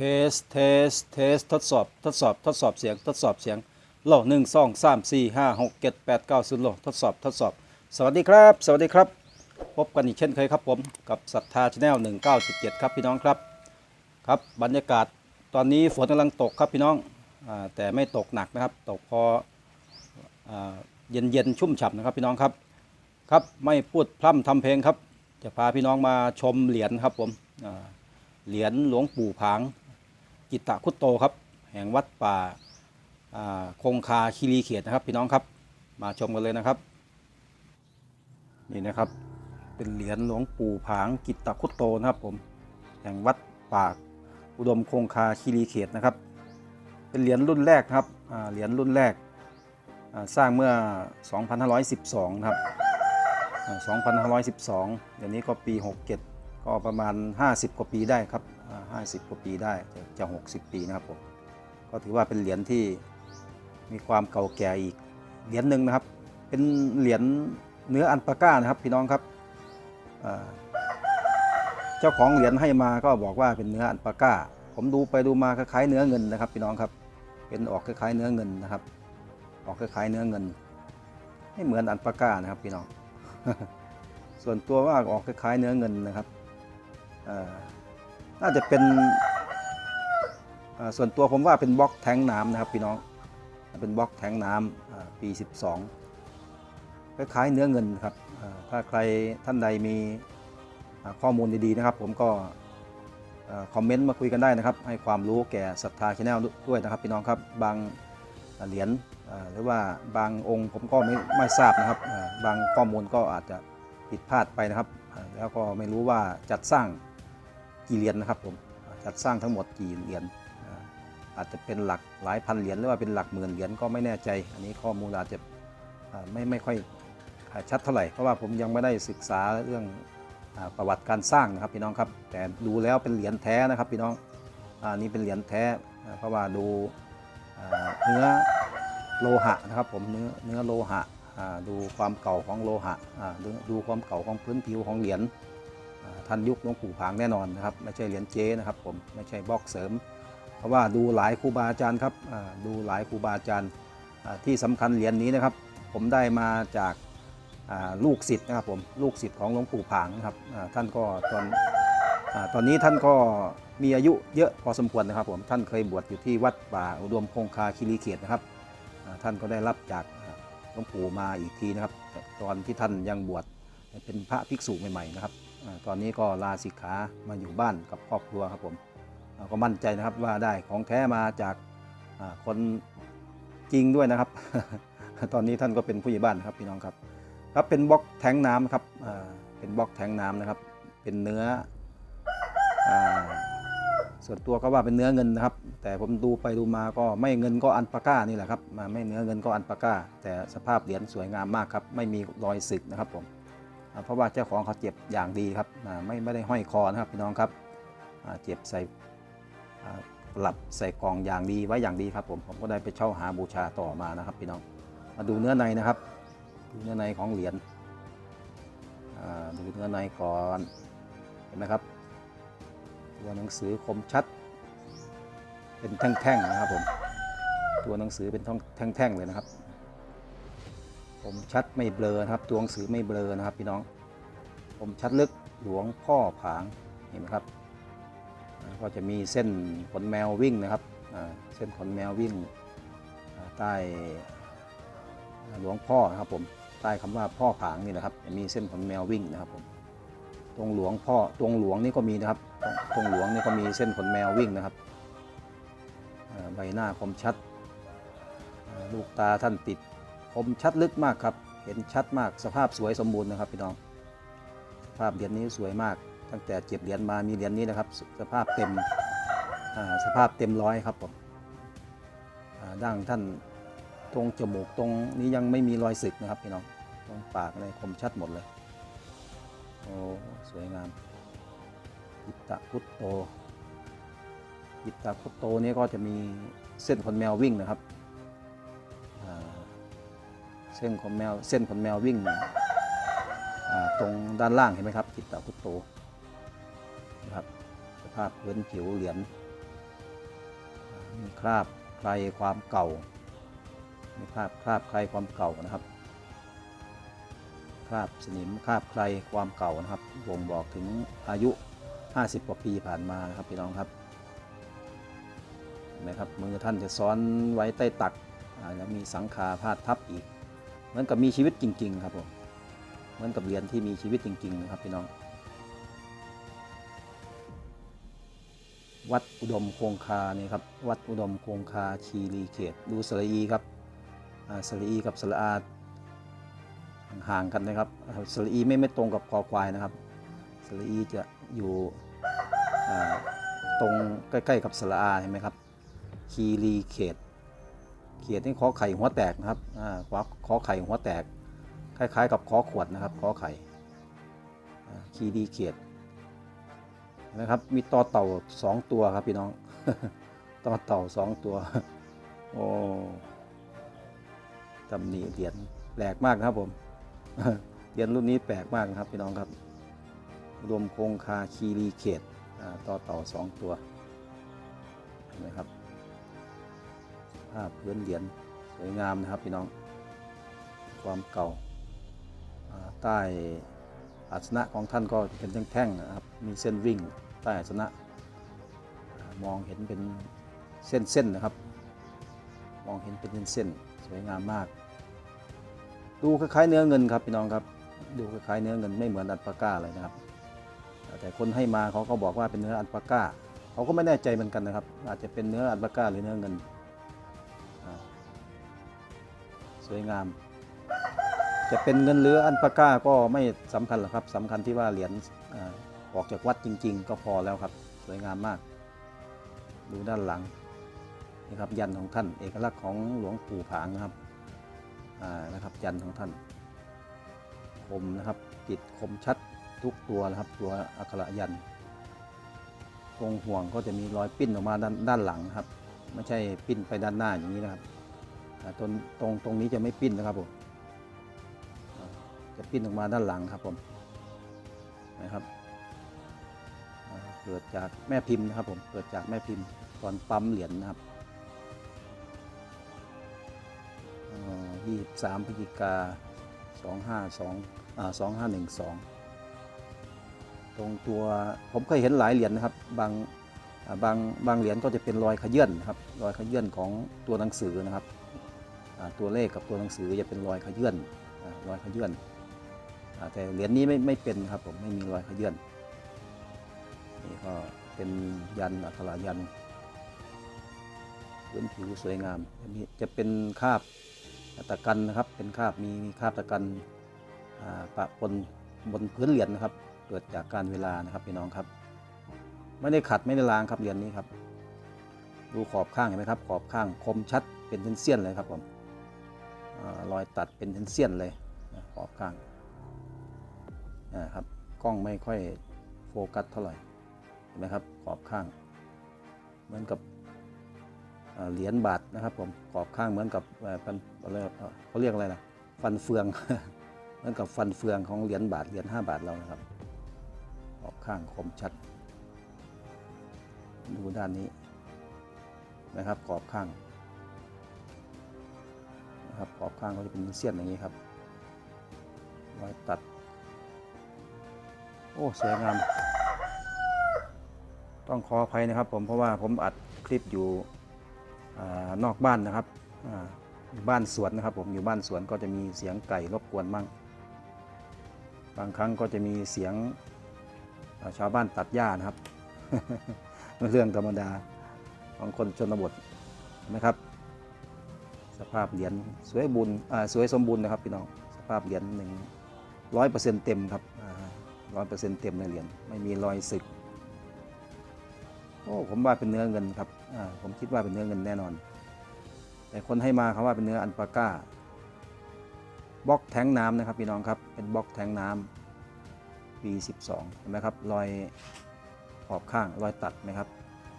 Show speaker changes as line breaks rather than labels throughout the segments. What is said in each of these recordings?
เทส เทส เทส ทดสอบ ทดสอบ ทดสอบเสียง ทดสอบเสียงโลหนึ่งสองสามสี่ห้าหกเจ็ดแปดเก้าสิบโลทดสอบ ทดสอบ สวัสดีครับ สวัสดีครับ พบกันอีกเช่นเคยครับผม กับศรัทธาชาแนลหนึ่งเก้าจุดเจ็ดครับพี่น้องครับ ครับ บรรยากาศ ตอนนี้ฝนกำลังตกครับพี่น้องอแต่ไม่ตกหนักนะครับ ตกพอเย็นเย็นชุ่มฉ่ำนะครับพี่น้องครับ ครับ ไม่พูดพร่ำทำเพลงครับ จะพาพี่น้องมาชมเหรียญครับผมเหรียญหลวงปู่ผาง กิตตะคุตโตครับ แห่งวัดป่าคงคาคีรีเขียดนะครับ พี่น้องครับ มาชมกันเลยนะครับ นี่นะครับ เป็นเหรียญหลวงปู่ผางกิตตะคุตโตนะครับผม แห่งวัดป่าอุดมคงคาคีรีเขตนะครับ เป็นเหรียญรุ่นแรกครับเหรียญรุ่นแรกสร้างเมื่อ 2512นะครับอ่า2512 เดี๋ยวนี้ก็ปี 67 ก็ประมาณ 50 กว่าปีได้ครับ 50กว่าปีได้จะ60 ปีนะครับผมก็ถือว่าเป็นเหรียญที่มีความเก่าแก่อีกเหรียญหนึ่งนะครับ เป็นเหรียญเนื้ออันปาก้านะครับพี่น้องครับเจ้าของเหรียญให้มาก็บอกว่าเป็นเนื้ออันปาก้า ผมดูไปดูมาคล้ายเนื้อเงินนะครับ พี่น้องครับ เป็นออกคล้ายเนื้อเงินนะครับ ออกคล้ายเนื้อเงิน ไม่เหมือนอันปาก้านะครับ พี่น้อง ส่วนตัวว่าออกคล้ายเนื้อเงินนะครับเอ น่าจะเป็นส่วนตัวผมว่าเป็นบล็อกแทงน้ำนะครับพี่น้องเป็นบล็อกแทงน้ำปี 12คล้ายๆเนื้อเงินครับถ้าใครท่านใดมีข้อมูลดีๆนะครับ ผมก็คอมเมนต์มาคุยกันได้นะครับ ให้ความรู้แก่ศรัทธาชาแนลด้วยนะครับ พี่น้องครับบางเหรียญหรือว่าบางองค์ผมก็ไม่ไม่ทราบนะครับ บางข้อมูลก็อาจจะผิดพลาดไปนะครับ แล้วก็ไม่รู้ว่าจัดสร้าง กี่เหรียญนะครับผมจัดสร้างทั้งหมดกี่เหรียญอาจจะเป็นหลักหลายพันเหรียญหรือว่าเป็นหลักหมื่นเหรียญก็ไม่แน่ใจ อันนี้ข้อมูลอาจจะไม่ไม่ค่อยชัดเท่าไหร่เพราะว่าผมยังไม่ได้ศึกษาเรื่องอประวัติการสร้างนะครับพี่น้องครับ แต่ดูแล้วเป็นเหรียญแท้นะครับพี่น้องอานี่เป็นเหรียญแท้อ่เพราะว่าดูเนื้อโลหะนะครับผมเนื้อเนื้อโลหะดูความเก่าของโลหะดูความเก่าของพื้นผิวของเหรียญ อ่าทันยุคหลวงปู่ผางแน่นอนนะครับ ไม่ใช่เหรียญเจนะครับผมไม่ใช่บล็อกเสริม เพราะว่าดูหลายครูบาอาจารย์ครับดูหลายครูบาอาจารย์ที่สำคัญเหรียญนี้นะครับ ผมได้มาจากลูกศิษย์นะครับผมลูกศิษย์ของหลวงปู่ผางนะครับท่านก็ตอนอตอนนี้ท่านก็มีอายุเยอะพอสมควรนะครับผมท่านเคยบวชอยู่ที่วัดป่าอุดมคงคาคีรีเขตนะครับท่านก็ได้รับจากหลวงปู่มาอีกทีนะครับ ตอนที่ท่านยังบวชเป็นพระภิกษุใหม่ๆนะครับ ตอนนี้ก็ลาสิกขามาอยู่บ้านกับครอบครัวครับผมก็มั่นใจนะครับว่าได้ของแท้มาจากคนจริงด้วยนะครับ ตอนนี้ท่านก็เป็นผู้ใหญ่บ้านนครับพี่น้องครับครับเป็นบล็อกแทงน้ำครับเป็นบล็อกแทงน้ำนะครับ เป็นเนื้ออส่วนตัวก็ว่าเป็นเนื้อเงินนะครับ แต่ผมดูไปดูมาก็ไม่เงินก็อันปาก้านี่แหละครับมาไม่เนื้อเงินก็อันปาก้า แต่สภาพเหรียญสวยงามมากครับ ไม่มีรอยสึกนะครับผม เพราะว่าเจ้าของเขาเจ็บอย่างดีครับไม่ไม่ได้ห้อยคอนะครับพี่น้องครับเจ็บใส่หลับใส่กล่องอย่างดีไว้อย่างดีครับผมผมก็ได้ไปเช่าหาบูชาต่อมานะครับพี่น้องมาดูเนื้อในนะครับดูเนื้อในของเหรียญดูเนื้อในก่อนเห็นไหมครับตัวหนังสือคมชัด เป็นแท่งๆนะครับผมตัวหนังสือเป็นท้องแท่งๆเลยนะครับ คมชัดไม่เบลอนะครับ ตัวหนังสือไม่เบลอนะครับพี่น้องคมชัดลึกหลวงพ่อผางเห็นไหมครับ ก็จะมีเส้นขนแมววิ่งนะครับเส้นขนแมววิ่งใต้หลวงพ่อนะครับผมใต้คำว่าพ่อผางนี่แหละครับจะมีเส้นขนแมววิ่งนะครับผมตรงหลวงพ่อตรงหลวงนี่ก็มีนะครับตรงหลวงนี่ก็มีเส้นขนแมววิ่งนะครับใบหน้าคมชัด ลูกตาท่านติด คมชัดลึกมากครับ เห็นชัดมากสภาพสวยสมบูรณ์นะครับพี่น้อง สภาพเหรียญนี้สวยมาก ตั้งแต่เจ็บเหรียญมามีเหรียญนี้นะครับ สภาพเต็มสภาพเต็มร้อยครับผมอ่าดั้งท่านตรงจมูกตรงนี้ยังไม่มีรอยสึกนะครับพี่น้องตรงปากอะไรคมชัดหมดเลยโอ้สวยงามยิตตะพุตโตยิตตะพุตโตนี้ก็จะมีเส้นขนแมววิ่งนะครับ เส้นขนแมวเส้นขนแมววิ่งอ่าตรงด้านล่างเห็นไหมครับจิตตพุตโตนะครับสภาพพื้นผิวเหรียญมีคราบใครความเก่ามีคราบคราบใครความเก่านะครับคราบสนิมคราบใครความเก่านะครับบ่งบอกถึงอายุ 50 กว่าปีผ่านมานะครับพี่น้องครับนไหมครับมือท่านจะซ้อนไว้ใต้ตักแล้วมีสังขาพาดทับอีก เหมือนกับมีชีวิตจริง ๆ ครับผมเหมือนกับเหรียญที่มีชีวิตจริง ๆ นะครับพี่น้อง วัดอุดมคงคาเนี่ยครับวัดอุดมคงคาคีรีเขต ดูสระอีครับอ่าสระอีกับสระอาห่างกันนะครับสระอีไม่ไม่ตรงกับคอควายนะครับสระอีจะอยู่ตรงใกล้ ๆ กับสระอาเห็นไหมครับคีรีเขต ขียดนี่ขอไข่หัวแตกนะครับอ่าขอขอไข่หัวแตก คล้าย ๆ กับขอขวดนะครับขอไข่อ่าคีรีเขียดนะครับมีต่อเต่าสองตัวครับพี่น้องต่อเต่าสองตัวโอ้ตำหนิเหรียญแปลกมากนะครับผมเหรียญรุ่นนี้แปลกมากนะครับพี่น้องครับ รวมคงคาคีรีเขตต่อเต่าสองตัว ภาพพื้นเหรียญสวยงามนะครับพี่น้อง ความเก่าใต้อาสนะของท่านก็เป็นแท่งๆนะครับ มีเส้นวิ่งใต้อาสนะ มองเห็นเป็นเส้นๆนะครับ มองเห็นเป็นเส้นๆสวยงามมาก ดูคล้ายๆเนื้อเงินครับพี่น้องครับ ดูคล้ายๆเนื้อเงินไม่เหมือนอัลปาก้าเลยนะครับ แต่คนให้มาเขาก็บอกว่าเป็นเนื้ออัลปาก้า เขาก็ไม่แน่ใจเหมือนกันนะครับ อาจจะเป็นเนื้ออัลปาก้าหรือเนื้อเงิน สวยงาม จะเป็นเงินหรืออันปาก้าก็ไม่สำคัญหรอกครับสำคัญที่ว่าเหรียญออกจากวัดจริง ๆ ก็พอแล้วครับ สวยงามมาก ดูด้านหลังนี่ครับยันของท่านเอกลักษณ์ของหลวงปู่ผางนะครับนะครับยันของท่านคมนะครับติดคมชัดทุกตัวนะครับตัวอักขระยันตรงห่วงก็จะมีรอยปิ้นออกมาด้านด้านหลังครับ ไม่ใช่ปิ้นไปด้านหน้าอย่างนี้นะครับ ตรงตรงตรงนี้จะไม่ปิ้นนะครับผมจะปิ้นออกมาด้านหลังครับผมนะครับเกิดจากแม่พิมพ์นะครับผมเกิดจากแม่พิมพ์ตอนปั๊มเหรียญนะครับยี่สามพฤศจิกาสองห้าสองสองห้าหนึ่งสองตรงตัวผมเคยเห็นหลายเหรียญนะครับบางบางบางเหรียญก็จะเป็นรอยขยื่นนะครับรอยขยื่นของตัวหนังสือนะครับ ตัวเลขกับตัวหนังสือจะเป็นรอยขยื่นอรอยขยื่นแต่เหรียญนี้ไม่ไม่เป็นครับผมไม่มีรอยขยื่นนี่ก็เป็นยันอักขระยันพื้นผิวสวยงามจะมีจะเป็นคาบตะกันนะครับ เป็นคาบมีมีคาบตะกันอ่าปะปนบนพื้นเหรียญนะครับ เกิดจากการเวลานะครับพี่น้องครับ ไม่ได้ขัดไม่ได้ล้างครับเหรียญนี้ครับ ดูขอบข้างเห็นไหมครับ ขอบข้างคมชัดเป็นเส้นๆเลยครับผม รอยตัดเป็นเส้นเลยนะขอบข้างนะครับกล้องไม่ค่อยโฟกัสเท่าไหร่เห็นไหมครับขอบข้าง เหมือนกับเหรียญบาทนะครับผมขอบข้างเหมือนกับเอ่อฟันอะไรเอ่อเขาเรียกอะไรนะฟันเฟืองเหมือนกับฟันเฟืองของเหรียญบาทเหรียญห้าบาทเรานะครับขอบข้างคมชัด ดูด้านนี้นะครับขอบข้าง นะครับขอบข้างก็จะเป็นเสี้ยนอย่างนี้ครับรอยตัด โอ้สวยงาม ต้องขออภัยนะครับผมเพราะว่าผมอัดคลิปอยู่อนอกบ้านนะครับอยู่บ้านสวนนะครับ ผมอยู่บ้านสวนก็จะมีเสียงไก่รบกวนมั่งบางครั้งก็จะมีเสียงาชาวบ้านตัดหญ้านะครับ เรื่องธรรมดาของคนชนบทนะครับ สภาพเหรียญสวยบุญสวยสมบูรณ์นะครับพี่น้องสภาพเหรียญหนึ่งร้อยเปอร์เซ็นต์เต็มครับร้อยเปอร์เซ็นต์เต็มในเหรียญไม่มีรอยสึกโอ้ผมว่าเป็นเนื้อเงินครับผมคิดว่าเป็นเนื้อเงินแน่นอน แต่คนให้มาเขาว่าเป็นเนื้ออันปาก้าบล็อกแทงน้ำนะครับพี่น้องครับเป็นบล็อกแทงน้ำปี12เห็นไหมครับรอยขอบข้างรอยตัดไหมครับ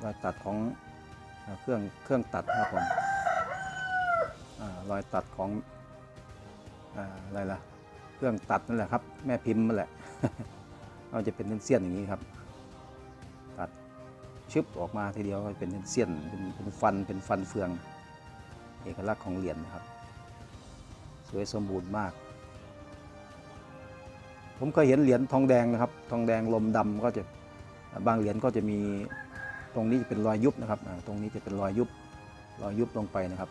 รอยตัดของเครื่องเครื่องตัดครับผม รอยตัดของอะไรล่ะเครื่องตัดนั่นแหละครับ แม่พิมพ์นั่นแหละเราจะเป็นเส้นๆอย่างนี้ครับ ตัดชึบออกมาทีเดียวก็เป็นเสี้ยนเป็นเป็นฟันเป็นฟันเฟือง เอกลักษณ์ของเหรียญนะครับ สวยสมบูรณ์มาก ผมเคยเห็นเหรียญทองแดงนะครับ ทองแดงลมดำก็จะบางเหรียญก็จะมีตรงนี้จะเป็นรอยยุบนะครับ ตรงนี้จะเป็นรอยยุบรอยยุบลงไปนะครับ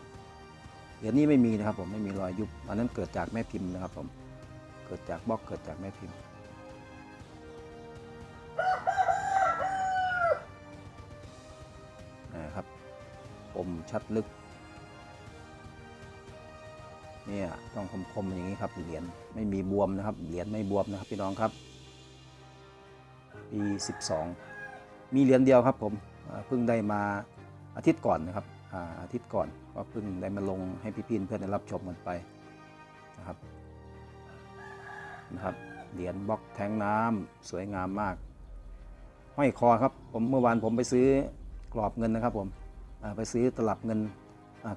เหรียญนี้ไม่มีนะครับผมไม่มีรอยยุบอันนั้นเกิดจากแม่พิมพ์นะครับผมเกิดจากบล็อกเกิดจากแม่พิมพ์นะครับคมชัดลึกเนี่ยต้องคมๆอย่างนี้ครับเหรียญไม่มีบวมนะครับเหรียญไม่บวมนะครับพี่น้องครับปี12 มีเหรียญเดียวครับผมเพิ่งได้มาอาทิตย์ก่อนนะครับ อาทิตย์ก่อนก็เพิ่งได้มาลงให้พี่ๆเพื่อนได้รับชมกันไปนะครับนะครับเหรียญบล็อกแทงน้ำสวยงามมากห้อยคอครับผมเมื่อวานผมไปซื้อกรอบเงินนะครับผมไปซื้อตลับเงิน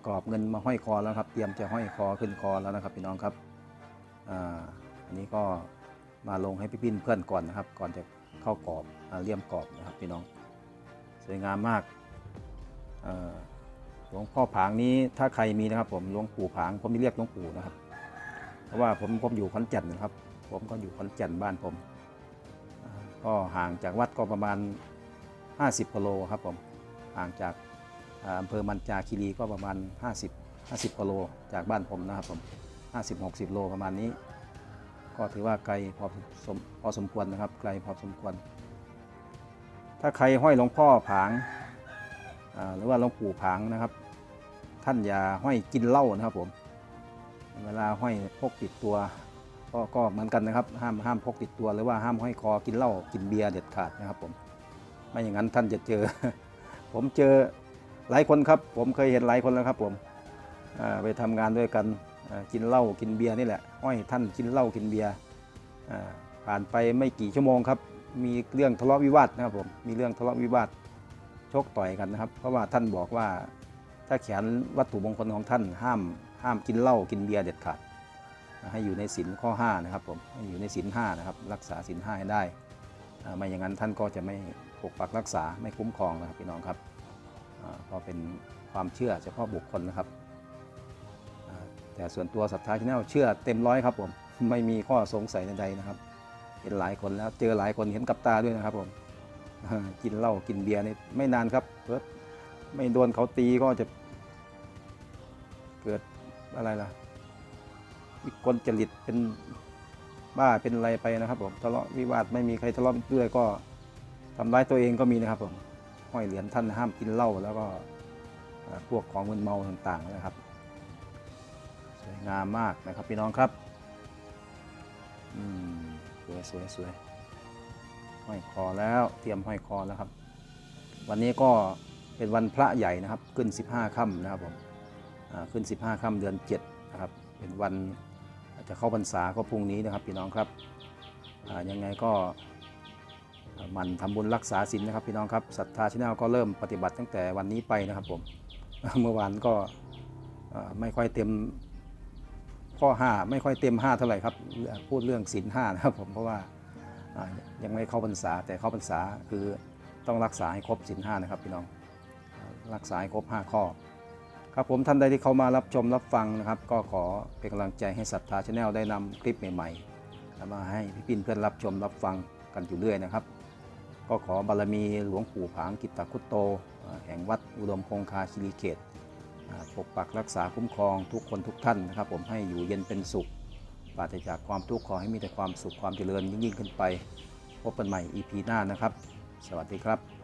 กรอบเงินมาห้อยคอแล้วครับ เตรียมจะห้อยคอขึ้นคอแล้วนะครับพี่น้องครับอ,อันนี้ก็มาลงให้พี่พินเพื่อนก่อนนะครับ ก่อนจะเข้ากรอบอเลี่ยมกรอบนะครับพี่น้อง สวยงามมากอ่า หลวงพ่อผางนี้ถ้าใครมีนะครับ ผมหลวงปู่ผางผมม่เรียกหลวงปู่นะครับ เพราะว่าผมผมอยู่ขอนแก่นนะครับ ผมก็อยู่ขอนแก่นบ้านผม ก็ห่างจากวัดก็ประมาณ 50กิโลครับผมห่างจากอำเภอมันจาคีรีก็ประมาณ 50 50กิโลจากบ้านผมนะครับผม50 60โลประมาณนี้ ก็ถือว่าไกลพอสมพอสมควรนะครับ ไกลพอสมควร ถ้าใครห้อยหลวงพ่อผางหรือว่าหลวงปู่ผางนะครับ ท่านอย่าห้อยกินเหล้านะครับผม เวลาห้อยพกติดตัวก็ก็เหมือนกันนะครับ ห้ามห้ามพกติดตัวหรือว่าห้ามห้อยคอกินเหล้ากินเบียร์เด็ดขาดนะครับผม ไม่อย่างนั้นท่านจะเจอ ผมเจอหลายคนครับ ผมเคยเห็นหลายคนแล้วครับ ผมไปทำงานด้วยกันกินเหล้ากินเบียร์นี่แหละห้อยท่านกินเหล้ากินเบียร์ผ่านไปไม่กี่ชั่วโมงครับ มีเรื่องทะเลาะวิวาทนะครับผมมีเรื่องทะเลาะวิวาทชกต่อยกันนะครับ เพราะว่าท่านบอกว่า ถ้าแขนวัตถุมงคลของท่านห้ามห้ามกินเหล้ากินเบียร์เด็ดขาดให้อยู่ในศีลข้อ5นะครับผมให้อยู่ในศีล5นะครับรักษาศีล5ให้ได้ไม่อย่างนั้นท่านก็จะไม่ปกปักรักษาไม่คุ้มครองนะครับพี่น้องครับอ่าก็เป็นความเชื่อเฉพาะบุคคลนะครับ แต่ส่วนตัวศรัทธาชแนลเชื่อเต็มร้อยครับผมไม่มีข้อสงสัยใดๆนะครับ เห็นหลายคนแล้วเจอหลายคนเห็นกับตาด้วยนะครับผมกินเหล้ากินเบียร์นี่ไม่นานครับเพิ่ไม่โดนเขาตีก็จะ เกิดอะไรล่ะวิกลจริตเป็นบ้าเป็นอะไรไปนะครับผมทะเลาะวิวาทไม่มีใครทะเลาะด้วยก็ทำร้ายตัวเองก็มีนะครับผมห้อยเหรียญท่านห้ามกินเหล้าแล้วก็พวกของมึนเมาต่างๆนะครับ สวยงามมากนะครับพี่น้องครับอืมสวยสวยสวยห้อยคอแล้วเตรียมห้อยคอแล้วครับ วันนี้ก็เป็นวันพระใหญ่นะครับ ขึ้น 15ค่ำนะครับผม ขึ้น 15 ค่ำเดือน7นะครับเป็นวันจะเข้าพรรษาก็พรุ่งนี้นะครับพี่น้องครับยังไงก็มันทำบุญรักษาศีลนะครับพี่น้องครับศรัทธาชแนลก็เริ่มปฏิบัติตั้งแต่วันนี้ไปนะครับผมเมื่อวานก็ไม่ค่อยเต็มข้อ 5 ไม่ค่อยเต็ม 5 เท่าไหร่ครับพูดเรื่องศีลห้านะครับผมเพราะว่าอ่ายังไม่เข้าพรรษาแต่เข้าพรรษาคือต้องรักษาให้ครบศีลห้านะครับพี่น้องรักษาให้ครบ 5 ข้อ ครับผมท่านใดที่เข้ามารับชมรับฟังนะครับ ก็ขอเป็นกำลังใจให้ศรัทธาชาแนลได้นำคลิปใหม่ๆมาให้พี่ปินเพื่อนรับชมรับฟังกันอยู่เรื่อยนะครับ ก็ขอบารมีหลวงปู่ผางกิตตคุตโต แห่งวัดอุดมคงคาคิริเขตปกปักรักษาคุ้มครองทุกคนทุกท่านนะครับ ผมให้อยู่เย็นเป็นสุขปราศจากความทุกข์ขอให้มีแต่ความสุขความเจริญยิ่งขึ้นไปพบกันใหม่ EP หน้านะครับ สวัสดีครับ